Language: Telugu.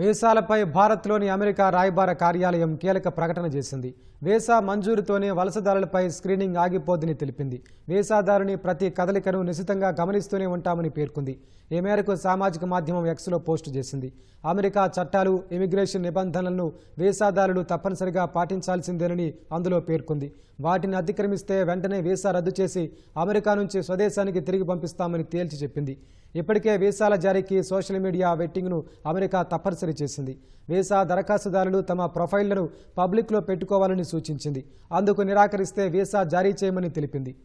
వీసాలపై భారత్లోని అమెరికా రాయబార కార్యాలయం కీలక ప్రకటన చేసింది. వీసా మంజూరుతోనే వలసదారులపై స్క్రీనింగ్ ఆగిపోద్దని తెలిపింది. వీసాదారుని ప్రతి కదలికను నిశితంగా గమనిస్తూనే ఉంటామని పేర్కొంది. ఈ మేరకు సామాజిక మాధ్యమం ఎక్స్లో పోస్టు చేసింది. అమెరికా చట్టాలు ఇమిగ్రేషన్ నిబంధనలను వీసాదారులు తప్పనిసరిగా పాటించాల్సిందేనని అందులో పేర్కొంది. వాటిని అతిక్రమిస్తే వెంటనే వీసా రద్దు చేసి అమెరికా నుంచి స్వదేశానికి తిరిగి పంపిస్తామని తేల్చి చెప్పింది. ఇప్పటికే వీసాల జారీకి సోషల్ మీడియా వెట్టింగ్ను అమెరికా తప్పనిసరి చేసింది. వీసా దరఖాస్తుదారులు తమ ప్రొఫైళ్ళను పబ్లిక్లో పెట్టుకోవాలని సూచించింది. అందుకు నిరాకరిస్తే వీసా జారీ చేయమని తెలిపింది.